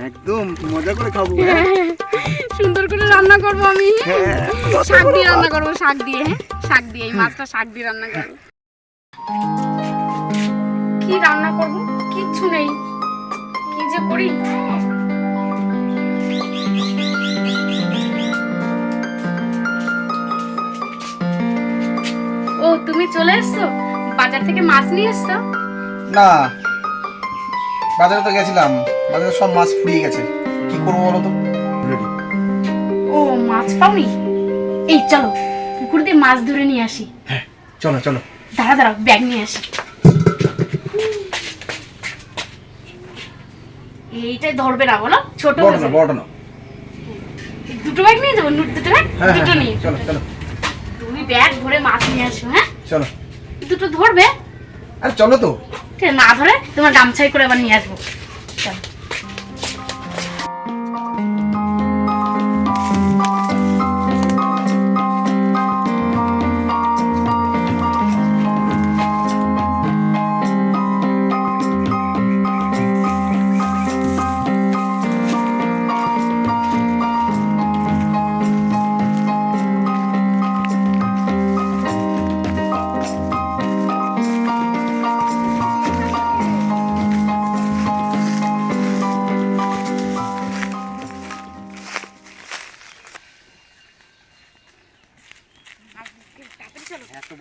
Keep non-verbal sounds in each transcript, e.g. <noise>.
একদম মজা করে খাব। <laughs> সুন্দর করে রান্না করব আমি। হ্যাঁ, শাক দিয়ে রান্না করব শাক দিয়ে হ্যাঁ? শাক দিয়ে এই মাছটা শাক দিয়ে রান্না করব। কি রান্না করব? কিচ্ছু নেই। কি যে করি? ও তুমি চলে এসছো? বাজার থেকে মাছ নিয়ে এসছো? না বাজারে তো গেছিলাম। বাজারে সব মাছ ফুরিয়ে গেছে। কি করব বলো তো? রেডি ও মাছ পাওনি? এই চলো পুকুর দিয়ে মাছ ধরে নিয়ে আসি। হ্যাঁ চলো চলো। দাঁড়া দাঁড়া ব্যাগ নিয়ে আসি। এইটাই ধরবে না বলো? ছোট বড়। না বড় না। দুটো ব্যাগ নিয়ে যাব দুটো ব্যাগ হ্যাঁ দুটো হ্যাঁ নিয়ে। চলো চলো। তুমি ব্যাগ ভরে মাছ নিয়ে আসো হ্যাঁ? চলো। দুটো ধরবে? আরে চলো তো। ঠিক আছে, না ধরে তোমার গামছাই করে আবার নিয়ে আসব।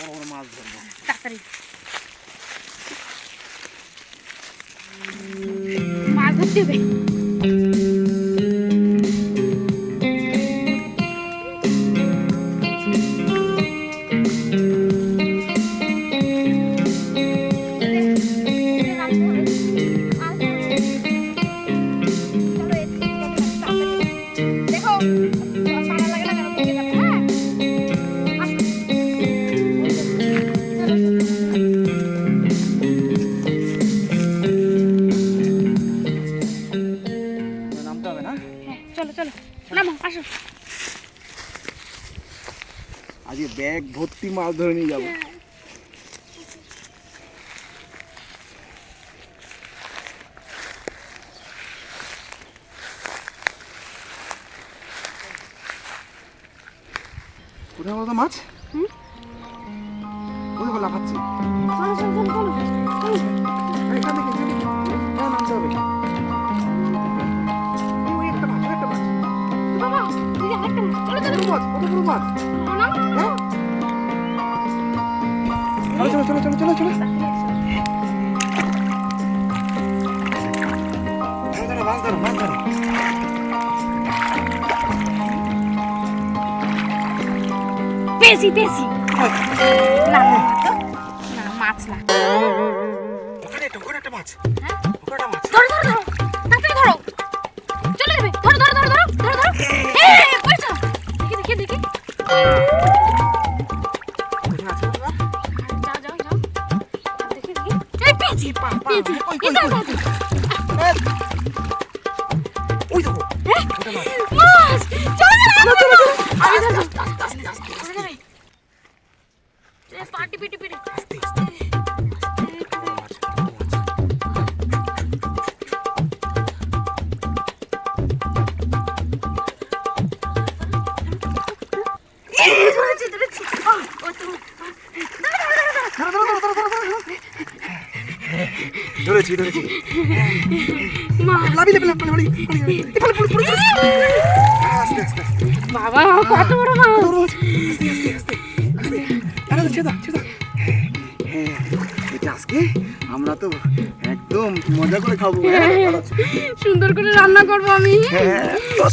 বড় বড় মাছ ধরবো। তাড়াতাড়ি। মাছ ধরতে হবে। আজকে ব্যাগ ভর্তি মাছ ধরে নিয়ে যাব। কোথায় বলতো মাছ? কোথায় বলা হ্যাঁ একটা একটা বাবা কত বড় মাছ? চলো চলো চলো চলো চলো মাছ ধরো মাছ ধরো পেয়েছি পেয়েছি। না না মাছ না ওখানে একটা ওখানে একটা মাছ। হ্যাঁ? ওখানে একটা মাছ। পেয়েছি পেয়েছি ওই, ওই, ওই। দেখো হ্যাঁ? মাছ মাছ চলো চলো চলো আস্তে আস্তে আস্তে এ পাটি পিটি পিটি আস্তে আস্তে। ধরেছি ধরেছি মা। লাভি লাভি লাভি লাভি আস্তে আস্তে আস্তে বাবা কত বড় মাছ আস্তে আস্তে আস্তে আস্তে আরে ছেদা ছেদা। হ্যাঁ এটা আজকে আমরা তো একদম মজা করে খাব। হ্যাঁ, সুন্দর করে রান্না করব আমি। হ্যাঁ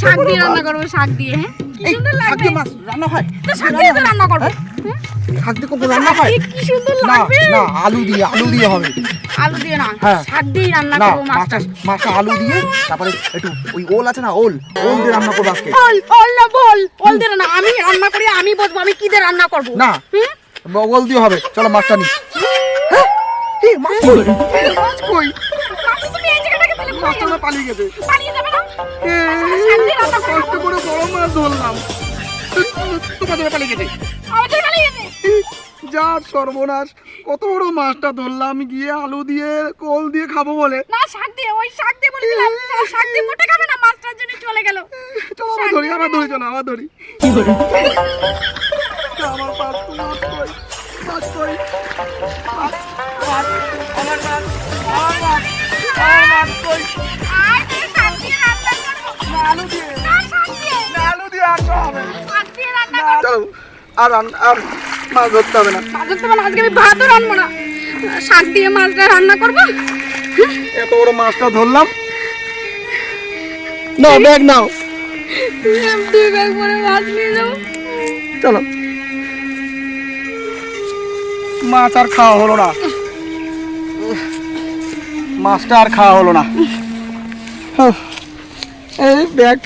শাক দিয়ে রান্না করব শাক দিয়ে হ্যাঁ। কি এই, সুন্দর লাগবে মাছ রান্না হয়। তো শাক দিয়ে তো রান্না করব। শাক দিয়ে কখন রান্না হয়? কি সুন্দর না লাগবে? না আলু দিয়ে আলু দিয়ে হবে। আলু দিয়ে না হ্যাঁ। শাক দিয়ে রান্না করব মাছটা। আলু দিয়ে তারপরে একটু ওই ওল আছে না ওল ওল দিয়ে রান্না করব আজকে। ওল ওল না বল ওল দিয়ে না আমি রান্না করি আমি বলব আমি কি দিয়ে রান্না করব? না? ওল দিয়ে হবে চলো মাছটা নি। হ্যাঁ? মাছ কই? মাছ কই? মাছ তুমি এই জায়গাটাকে তাহলে ভুলে মাছটা। পালিয়ে গেছে। পালিয়ে যাবে না? কষ্ট করে বড় মাছ ধরলাম। তোমাদের পালিয়ে গেছে। আমাদের পালিয়ে গেছে। যা সর্বনাশ। কত বড় মাছটা ধরলাম গিয়ে আলু দিয়ে কোল দিয়ে খাব বলে। না শাক দিয়ে ওই শাক দিয়ে বলেছিলাম শাক দিয়ে মোটে খাবে না মাছটার জন্য চলে গেল। চলো আমার ধরি আমার ধরি চলো আমার ধরি আমার পাঁচ মাছ কই রান্না রান্না চলো আর আর মাছ ধরতে হবে না। মাছ ধরতে পারলে আজকে আমি ভাতও রান্নবো না। শাক দিয়ে মাছটা রান্না করব? এত বড় মাছটা ধরলাম। নাও ব্যাগ নাও। দুই ব্যাগ করে মাছ নিয়ে যাব। চলো। মাছ আর খাওয়া হলো না। মাছটা আর খাওয়া হলো না। এই ব্যাগ